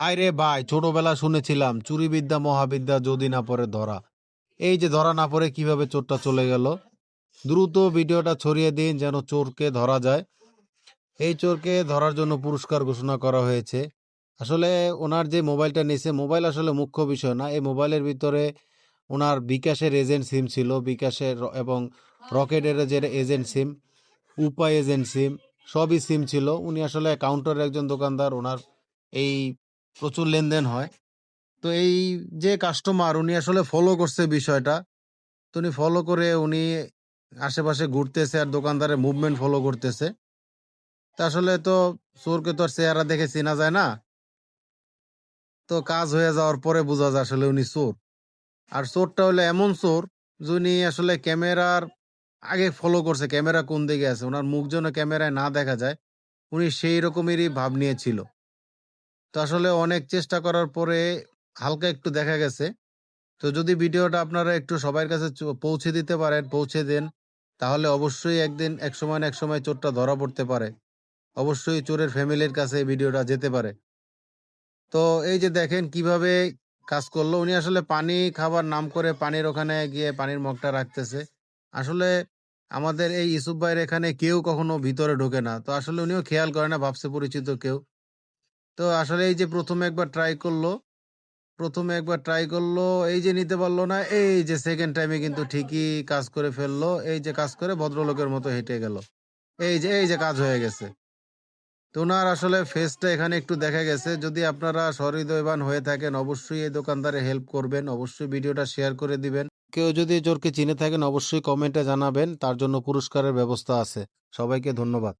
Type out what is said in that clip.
আরে ভাই, ছোটবেলা শুনেছিলাম, চুরিবিদ্যা মহাবিদ্যা যদি না পড়ে ধরা। এই যে ধরা না পড়ে কীভাবে চোরটা চলে গেল? দ্রুত ভিডিওটা ছড়িয়ে দিন যেন চোরকে ধরা যায়। এই চোরকে ধরার জন্য পুরস্কার ঘোষণা করা হয়েছে। আসলে ওনার যে মোবাইলটা নিয়েছে মোবাইল আসলে মুখ্য বিষয় না। এই মোবাইলের ভিতরে ওনার বিকাশের এজেন্ট সিম ছিল, বিকাশের এবং রকেটের যে এজেন্ট সিম উপা এজেন্ট সিম, সবই সিম ছিল। উনি আসলে কাউন্টারের একজন দোকানদার, ওনার এই প্রচুর লেনদেন হয়। তো এই যে কাস্টমার উনি আসলে ফলো করছে বিষয়টা, তো উনি ফলো করে উনি আশেপাশে ঘুরতেছে আর দোকানদারের মুভমেন্ট ফলো করতেছে। তা আসলে তো চোরকে তো আর চেহারা দেখে চেনা যায় না। তো কাজ হয়ে যাওয়ার পরে বোঝা যায় আসলে উনি চোর। আর চোরটা হলো এমন চোর যিনি আসলে ক্যামেরার আগে ফলো করছে, ক্যামেরা কোন দিকে আছে ওনার মুখ যেন ক্যামেরায় না দেখা যায়। উনি সেই রকমেরই ভাব নিয়েছিল তো আসলে অনেক চেষ্টা করার পরে হালকা একটু দেখা গেছে। তো যদি ভিডিওটা আপনারা একটু সবার কাছে পৌঁছে দিতে পারেন, পৌঁছে দেন, তাহলে অবশ্যই একদিন এক সময় এক সময় চোরটা ধরা পড়তে পারে। অবশ্যই চোরের ফ্যামিলির কাছে ভিডিওটা যেতে পারে। তো এই যে দেখেন কীভাবে কাজ করল, উনি আসলে পানি খাবার নাম করে পানির ওখানে গিয়ে পানির মগটা রাখতেছে। আসলে আমাদের এই ইসুফ ভাইয়ের এখানে কেউ কখনো ভিতরে ঢোকে না। তো আসলে উনিও খেয়াল করে না, ভাবছে পরিচিত কেউ। তো আসলে এই যে প্রথমে একবার ট্রাই করল, প্রথমে একবার ট্রাই করল, এই যে নিতে পারল না, এই যে সেকেন্ড টাইমে কিন্তু ঠিকই কাজ করে ফেলল, এই যে কাজ করে ভদ্রলোকের মতো হেঁটে গেল। এই যে এই যে কাজ হয়ে গেছে। তো ওনার আসলে ফেসটা এখানে একটু দেখা গেছে। যদি আপনারা সহৃদয়বান হয়ে থাকেন, অবশ্যই এই দোকানদারে হেল্প করবেন, অবশ্যই ভিডিওটা শেয়ার করে দিবেন। কেউ যদি জোরকে চিনে থাকেন, অবশ্যই কমেন্টে জানাবেন, তার জন্য পুরস্কারের ব্যবস্থা আছে। সবাইকে ধন্যবাদ।